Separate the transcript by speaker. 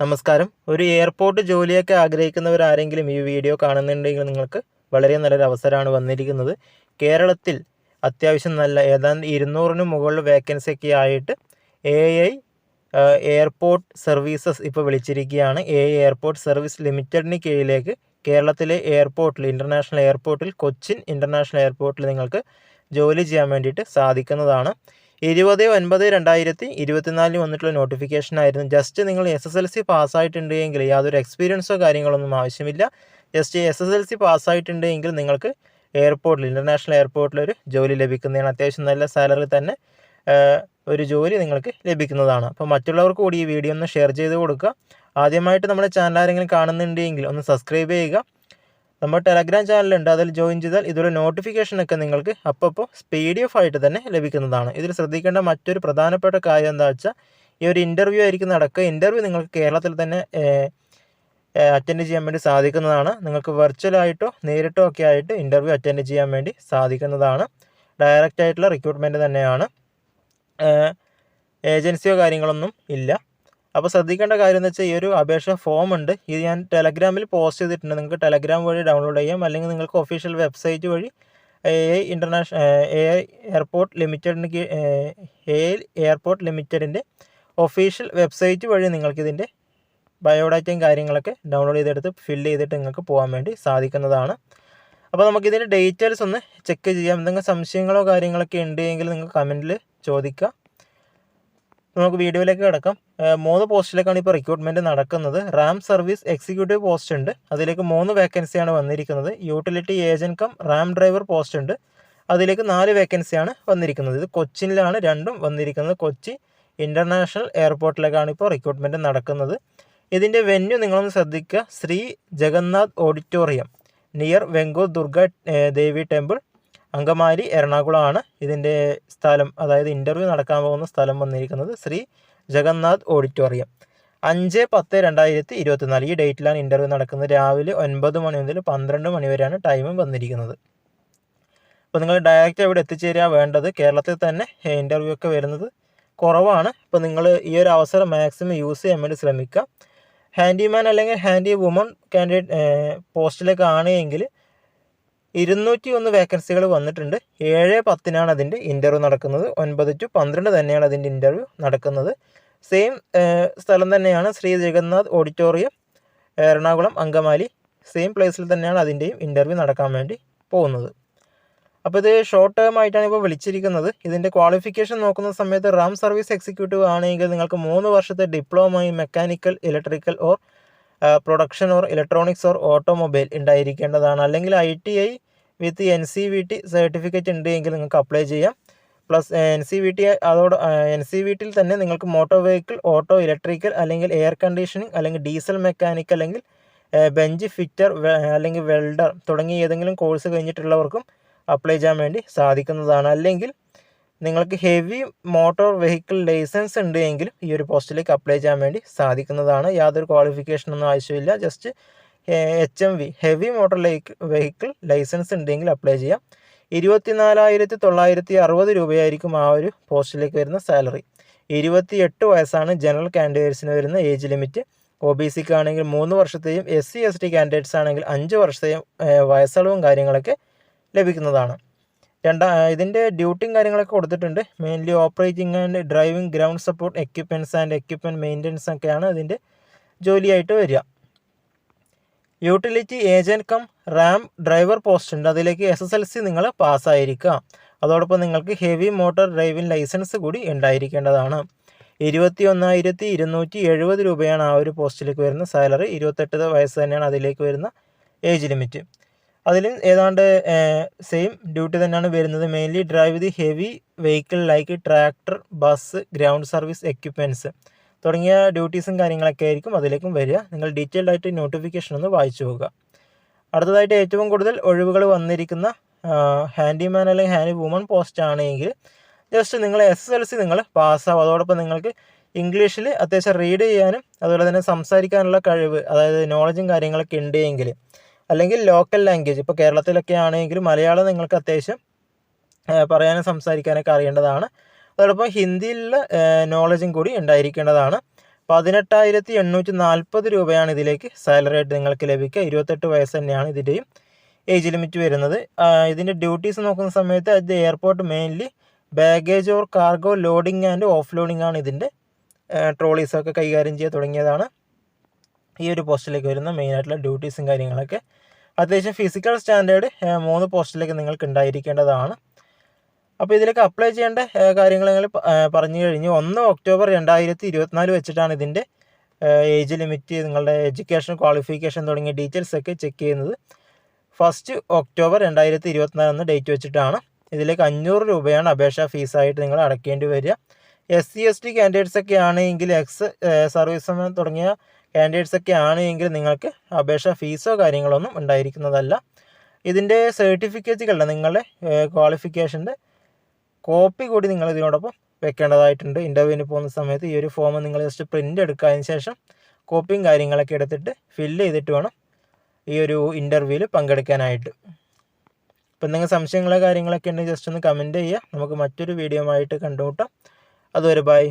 Speaker 1: നമസ്കാരം. ഒരു എയർപോർട്ട് ജോലിയൊക്കെ ആഗ്രഹിക്കുന്നവർ ആരെങ്കിലും ഈ വീഡിയോ കാണുന്നുണ്ടെങ്കിൽ നിങ്ങൾക്ക് വളരെ നല്ലൊരു അവസരമാണ് വന്നിരിക്കുന്നത്. കേരളത്തിൽ അത്യാവശ്യം നല്ല ഏതാണ്ട് ഇരുന്നൂറിന് മുകളിൽ വേക്കൻസി ഒക്കെ ആയിട്ട് എ ഐ എയർപോർട്ട് സർവീസസ് ഇപ്പോൾ വിളിച്ചിരിക്കുകയാണ്. എ ഐ എയർപോർട്ട് സർവീസ് ലിമിറ്റഡിന് കീഴിലേക്ക് കേരളത്തിലെ എയർപോർട്ടിൽ ഇന്റർനാഷണൽ എയർപോർട്ടിൽ കൊച്ചിൻ ഇന്റർനാഷണൽ എയർപോർട്ടിൽ നിങ്ങൾക്ക് ജോലി ചെയ്യാൻ വേണ്ടിയിട്ട് സാധിക്കുന്നതാണ്. ഇരുപത് ഒൻപത് രണ്ടായിരത്തി ഇരുപത്തിനാലിന് വന്നിട്ടുള്ള നോട്ടിഫിക്കേഷൻ ആയിരുന്നു. ജസ്റ്റ് നിങ്ങൾ എസ് എസ് എൽ സി പാസ്സായിട്ടുണ്ട് എങ്കിൽ യാതൊരു എക്സ്പീരിയൻസോ കാര്യങ്ങളൊന്നും ആവശ്യമില്ല. Just S S L C പാസ്സായിട്ടുണ്ട് എങ്കിൽ നിങ്ങൾക്ക് എയർപോർട്ടിൽ ഇന്റർനാഷണൽ എയർപോർട്ടിൽ ഒരു ജോലി ലഭിക്കുന്നതാണ്. അത്യാവശ്യം നല്ല സാലറി തന്നെ ഒരു ജോലി നിങ്ങൾക്ക് ലഭിക്കുന്നതാണ്. അപ്പോൾ മറ്റുള്ളവർക്ക് കൂടി ഈ വീഡിയോ ഒന്ന് ഷെയർ ചെയ്ത് കൊടുക്കുക. ആദ്യമായിട്ട് നമ്മുടെ ചാനൽ ആരെങ്കിലും കാണുന്നുണ്ടെങ്കിൽ ഒന്ന് സബ്സ്ക്രൈബ് ചെയ്യുക. നമ്മുടെ ടെലഗ്രാം ചാനലുണ്ട് അതിൽ ജോയിൻ ചെയ്താൽ ഇതുപോലെ നോട്ടിഫിക്കേഷനൊക്കെ നിങ്ങൾക്ക് അപ്പോൾ പി എഫ് ആയിട്ട് തന്നെ ലഭിക്കുന്നതാണ്. ഇതിൽ ശ്രദ്ധിക്കേണ്ട മറ്റൊരു പ്രധാനപ്പെട്ട കാര്യം എന്താ വെച്ചാൽ ഈ ഒരു ഇന്റർവ്യൂ ആയിരിക്കും നടക്കുക. ഇന്റർവ്യൂ നിങ്ങൾക്ക് കേരളത്തിൽ തന്നെ അറ്റൻഡ് ചെയ്യാൻ വേണ്ടി സാധിക്കുന്നതാണ്. നിങ്ങൾക്ക് വെർച്വലായിട്ടോ നേരിട്ടോ ഒക്കെ ആയിട്ട് ഇന്റർവ്യൂ അറ്റൻഡ് ചെയ്യാൻ വേണ്ടി സാധിക്കുന്നതാണ്. ഡയറക്റ്റ് ആയിട്ടുള്ള റിക്രൂട്ട്മെന്റ് തന്നെയാണ്. ഏജൻസിയോ കാര്യങ്ങളൊന്നും ഇല്ല. അപ്പോൾ ശ്രദ്ധിക്കേണ്ട കാര്യം എന്ന് വെച്ചാൽ ഈ ഒരു അപേക്ഷ ഫോം ഉണ്ട്. ഇത് ഞാൻ ടെലഗ്രാമിൽ പോസ്റ്റ് ചെയ്തിട്ടുണ്ട്. നിങ്ങൾക്ക് ടെലഗ്രാം വഴി ഡൗൺലോഡ് ചെയ്യാം. അല്ലെങ്കിൽ നിങ്ങൾക്ക് ഒഫീഷ്യൽ വെബ്സൈറ്റ് വഴി A I international A I airport ലിമിറ്റഡിന് എ ഐ എയർപോർട്ട് ലിമിറ്റഡിന്റെ ഒഫീഷ്യൽ വെബ്സൈറ്റ് വഴി നിങ്ങൾക്കിതിന്റെ ബയോഡാറ്റയും കാര്യങ്ങളൊക്കെ ഡൗൺലോഡ് ചെയ്തെടുത്ത് ഫില്ല് ചെയ്തിട്ട് നിങ്ങൾക്ക് പോകാൻ വേണ്ടി സാധിക്കുന്നതാണ്. അപ്പോൾ നമുക്കിതിന്റെ ഡീറ്റെയിൽസ് ഒന്ന് ചെക്ക് ചെയ്യാം. എന്തെങ്കിലും സംശയങ്ങളോ കാര്യങ്ങളൊക്കെ ഉണ്ടെങ്കിൽ നിങ്ങൾ കമന്റിൽ ചോദിക്കുക. നമുക്ക് വീഡിയോയിലേക്ക് കിടക്കാം. മൂന്ന് പോസ്റ്റിലേക്കാണ് ഇപ്പോൾ റിക്രൂട്ട്മെന്റ് നടക്കുന്നത്. റാം സർവീസ് എക്സിക്യൂട്ടീവ് പോസ്റ്റ് ഉണ്ട്. അതിലേക്ക് മൂന്ന് വേക്കൻസിയാണ് വന്നിരിക്കുന്നത്. Utility agent cum ramp driver post ഉണ്ട്. അതിലേക്ക് നാല് വേക്കൻസിയാണ് വന്നിരിക്കുന്നത്. ഇത് കൊച്ചിയിലാണ് രണ്ടും വന്നിരിക്കുന്നത്. കൊച്ചി ഇന്റർനാഷണൽ എയർപോർട്ടിലേക്കാണ് ഇപ്പോൾ റിക്രൂട്ട്മെന്റ് നടക്കുന്നത്. ഇതിന്റെ വെന്യൂ നിങ്ങളൊന്ന് ശ്രദ്ധിക്കുക. Shri Jagannath auditorium near വെങ്കോ Durga Devi temple Angamaly എറണാകുളമാണ് ഇതിന്റെ സ്ഥലം. അതായത് ഇന്റർവ്യൂ നടക്കാൻ പോകുന്ന സ്ഥലം വന്നിരിക്കുന്നത്. ശ്രീ ജഗന്നാഥ് ഓഡിറ്റോറിയം. അഞ്ച് പത്ത് രണ്ടായിരത്തി ഇരുപത്തിനാല് ഈ ഡേറ്റിലാണ് ഇന്റർവ്യൂ നടക്കുന്നത്. രാവിലെ ഒൻപത് മണി മുതൽ പന്ത്രണ്ട് മണി വരെയാണ് ടൈമും വന്നിരിക്കുന്നത്. അപ്പോൾ നിങ്ങൾ ഡയറക്റ്റ് അവിടെ എത്തിച്ചേരുക വേണ്ടത്? കേരളത്തിൽ തന്നെ ഇന്റർവ്യൂ ഒക്കെ വരുന്നത് കുറവാണ്. അപ്പോൾ നിങ്ങൾ ഈ ഒരു അവസരം മാക്സിമം യൂസ് ചെയ്യാൻ വേണ്ടി ശ്രമിക്കുക. ഹാൻഡിമാൻ അല്ലെങ്കിൽ ഹാൻഡി വുമൺ കാൻഡിഡേറ്റ് പോസ്റ്റിലേക്ക് ആണെങ്കിൽ ഇരുന്നൂറ്റി ഒന്ന് വേക്കൻസികൾ വന്നിട്ടുണ്ട്. ഏഴ് പത്തിനാണ് അതിന്റെ ഇന്റർവ്യൂ നടക്കുന്നത്. ഒൻപത് ടു പന്ത്രണ്ട് തന്നെയാണ് അതിന്റെ ഇന്റർവ്യൂ നടക്കുന്നത്. സെയിം സ്ഥലം തന്നെയാണ് ശ്രീ ജഗന്നാഥ് ഓഡിറ്റോറിയം എറണാകുളം അങ്കമാലി. സെയിം പ്ലേസിൽ തന്നെയാണ് അതിന്റെയും ഇന്റർവ്യൂ നടക്കാൻ വേണ്ടി പോകുന്നത്. അപ്പോൾ ഇത് ഷോർട്ട് ടേം ആയിട്ടാണ് ഇപ്പോൾ വിളിച്ചിരിക്കുന്നത്. ഇതിന്റെ ക്വാളിഫിക്കേഷൻ നോക്കുന്ന സമയത്ത് റാം സർവീസ് എക്സിക്യൂട്ടീവ് ആണെങ്കിൽ നിങ്ങൾക്ക് മൂന്ന് വർഷത്തെ diploma in mechanical electrical or production or electronics or automobile ഉണ്ടായിരിക്കേണ്ടതാണ്. അല്ലെങ്കിൽ I T I with N C V T certificate ഉണ്ട് എങ്കിൽ നിങ്ങൾക്ക് അപ്ലൈ ചെയ്യാം. Plus N C V T അതോട് എൻ സി വി ടിയിൽ തന്നെ നിങ്ങൾക്ക് മോട്ടോർ വെഹിക്കിൾ ഓട്ടോ ഇലക്ട്രിക്കൽ അല്ലെങ്കിൽ എയർ കണ്ടീഷനിങ് അല്ലെങ്കിൽ ഡീസൽ മെക്കാനിക് അല്ലെങ്കിൽ ബെഞ്ച് ഫിറ്റർ അല്ലെങ്കിൽ വെൽഡർ തുടങ്ങിയ ഏതെങ്കിലും കോഴ്സ് കഴിഞ്ഞിട്ടുള്ളവർക്കും അപ്ലൈ ചെയ്യാൻ വേണ്ടി സാധിക്കുന്നതാണ്. അല്ലെങ്കിൽ നിങ്ങൾക്ക് ഹെവി മോട്ടോർ വെഹിക്കിൾ ലൈസൻസ് ഉണ്ട് എങ്കിലും ഈ ഒരു പോസ്റ്റിലേക്ക് അപ്ലൈ ചെയ്യാൻ വേണ്ടി സാധിക്കുന്നതാണ്. യാതൊരു ക്വാളിഫിക്കേഷനൊന്നും ആവശ്യമില്ല. Just H M V heavy motor vehicle license ഉണ്ടെങ്കിൽ അപ്ലൈ ചെയ്യാം. ഇരുപത്തി നാലായിരത്തി തൊള്ളായിരത്തി അറുപത് രൂപയായിരിക്കും ആ ഒരു പോസ്റ്റിലേക്ക് വരുന്ന സാലറി ഇരുപത്തി എട്ട് വയസ്സാണ് ജനറൽ കാൻഡിഡേറ്റ്സിന് വരുന്ന ഏജ് ലിമിറ്റ് ഒ ബി സിക്ക് ആണെങ്കിൽ മൂന്ന് വർഷത്തെയും S C S T candidates ആണെങ്കിൽ അഞ്ച് വർഷത്തെയും വയസ്സളവും കാര്യങ്ങളൊക്കെ ലഭിക്കുന്നതാണ്. രണ്ടാ ഇതിന്റെ ഡ്യൂട്ടിയും കാര്യങ്ങളൊക്കെ കൊടുത്തിട്ടുണ്ട്. Mainly operating and driving ground support equipments and equipment maintenance ഒക്കെയാണ് അതിന്റെ ജോലിയായിട്ട് വരിക. Utility agent cum ramp driver post ഉണ്ട്. അതിലേക്ക് എസ് എസ് എൽ സി നിങ്ങൾ പാസ്സായിരിക്കുക. അതോടൊപ്പം നിങ്ങൾക്ക് ഹെവി മോട്ടോർ ഡ്രൈവിംഗ് ലൈസൻസ് കൂടി ഉണ്ടായിരിക്കേണ്ടതാണ്. ഇരുപത്തി ഒന്നായിരത്തി ഇരുന്നൂറ്റി എഴുപത് രൂപയാണ് ആ ഒരു പോസ്റ്റിലേക്ക് വരുന്ന സാലറി. ഇരുപത്തെട്ട് വയസ്സ് തന്നെയാണ് അതിലേക്ക് വരുന്ന ഏജ് ലിമിറ്റ്. അതിൽ ഏതാണ്ട് സെയിം ഡ്യൂട്ടി തന്നെയാണ് വരുന്നത്. Mainly drive the heavy vehicle like tractor bus ground service equipments തുടങ്ങിയ ഡ്യൂട്ടീസും കാര്യങ്ങളൊക്കെ ആയിരിക്കും അതിലേക്കും വരിക. നിങ്ങൾ ഡീറ്റെയിൽഡ് ആയിട്ട് നോട്ടിഫിക്കേഷൻ ഒന്ന് വായിച്ചു പോകുക അടുത്തതായിട്ട് ഏറ്റവും കൂടുതൽ ഒഴിവുകൾ വന്നിരിക്കുന്ന ഹാൻഡിമാൻ അല്ലെങ്കിൽ ഹാൻഡി വുമൺ പോസ്റ്റ് ആണെങ്കിൽ ജസ്റ്റ് നിങ്ങൾ എസ് എൽ സി നിങ്ങൾ പാസ്സാവും അതോടൊപ്പം നിങ്ങൾക്ക് ഇംഗ്ലീഷിൽ അത്യാവശ്യം റീഡ് ചെയ്യാനും അതുപോലെ തന്നെ സംസാരിക്കാനുള്ള കഴിവ് അതായത് നോളജും കാര്യങ്ങളൊക്കെ ഉണ്ടെങ്കിൽ അല്ലെങ്കിൽ ലോക്കൽ ലാംഗ്വേജ് ഇപ്പോൾ കേരളത്തിലൊക്കെ ആണെങ്കിൽ മലയാളം നിങ്ങൾക്ക് അത്യാവശ്യം പറയാനും സംസാരിക്കാനൊക്കെ അറിയേണ്ടതാണ്. അതോടൊപ്പം ഹിന്ദിയിലുള്ള നോളജും കൂടി ഉണ്ടായിരിക്കേണ്ടതാണ്. പതിനെട്ടായിരത്തി എണ്ണൂറ്റി നാൽപ്പത് രൂപയാണ് ഇതിലേക്ക് സാലറി ആയിട്ട് നിങ്ങൾക്ക് ലഭിക്കുക. ഇരുപത്തെട്ട് വയസ്സ് തന്നെയാണ് ഇതിന്റെയും ഏജ് ലിമിറ്റ് വരുന്നത്. ഇതിന്റെ ഡ്യൂട്ടീസ് നോക്കുന്ന സമയത്ത് അത് airport mainly baggage or cargo loading and off loading ആണ് ഇതിന്റെ ട്രോളീസൊക്കെ കൈകാര്യം ചെയ്യാൻ തുടങ്ങിയതാണ്. ഈ ഒരു പോസ്റ്റിലേക്ക് വരുന്ന മെയിനായിട്ടുള്ള ഡ്യൂട്ടീസും കാര്യങ്ങളൊക്കെ. അത്യാവശ്യം ഫിസിക്കൽ സ്റ്റാൻഡേർഡ് മൂന്ന് പോസ്റ്റിലേക്ക് നിങ്ങൾക്ക് ഉണ്ടായിരിക്കേണ്ടതാണ്. അപ്പോൾ ഇതിലേക്ക് അപ്ലൈ ചെയ്യേണ്ട കാര്യങ്ങൾ നിങ്ങൾ പറഞ്ഞു കഴിഞ്ഞു. ഒന്ന് ഒക്ടോബർ രണ്ടായിരത്തി ഇരുപത്തിനാല് വെച്ചിട്ടാണ് ഇതിന്റെ ഏജ് ലിമിറ്റ് നിങ്ങളുടെ എഡ്യൂക്കേഷൻ ക്വാളിഫിക്കേഷൻ തുടങ്ങിയ ഡീറ്റെയിൽസ് ഒക്കെ ചെക്ക് ചെയ്യുന്നത്. ഫസ്റ്റ് ഒക്ടോബർ രണ്ടായിരത്തി ഇരുപത്തിനാല് എന്ന ഡേറ്റ് വെച്ചിട്ടാണ്. ഇതിലേക്ക് അഞ്ഞൂറ് രൂപയാണ് അപേക്ഷാ ഫീസായിട്ട് നിങ്ങൾ അടയ്ക്കേണ്ടി വരിക. S C S T candidates ഒക്കെ ആണെങ്കിൽ എക്സ് സർവീസ് തുടങ്ങിയ കാൻഡിഡേറ്റ്സ് ഒക്കെ ആണെങ്കിൽ നിങ്ങൾക്ക് അപേക്ഷാ ഫീസോ കാര്യങ്ങളൊന്നും ഉണ്ടായിരിക്കുന്നതല്ല. ഇതിന്റെ സർട്ടിഫിക്കറ്റുകളുടെ നിങ്ങളുടെ ക്വാളിഫിക്കേഷന്റെ കോപ്പി കൂടി നിങ്ങൾ ഇതിനോടൊപ്പം വെക്കേണ്ടതായിട്ടുണ്ട്. ഇന്റർവ്യൂവിന് പോകുന്ന സമയത്ത് ഈ ഒരു ഫോം നിങ്ങൾ ജസ്റ്റ് പ്രിന്റ് എടുക്കുക ശേഷം കോപ്പിയും കാര്യങ്ങളൊക്കെ എടുത്തിട്ട് ഫില്ല് ചെയ്തിട്ട് വേണം ഈ ഒരു ഇന്റർവ്യൂവിൽ പങ്കെടുക്കാനായിട്ട്. ഇപ്പം എന്തെങ്കിലും സംശയങ്ങളോ കാര്യങ്ങളൊക്കെ ഉണ്ടെങ്കിൽ ജസ്റ്റ് ഒന്ന് കമന്റ് ചെയ്യുക. നമുക്ക് മറ്റൊരു വീഡിയോ ആയിട്ട് കണ്ടുമുട്ടാം. അതുവരെ ബൈ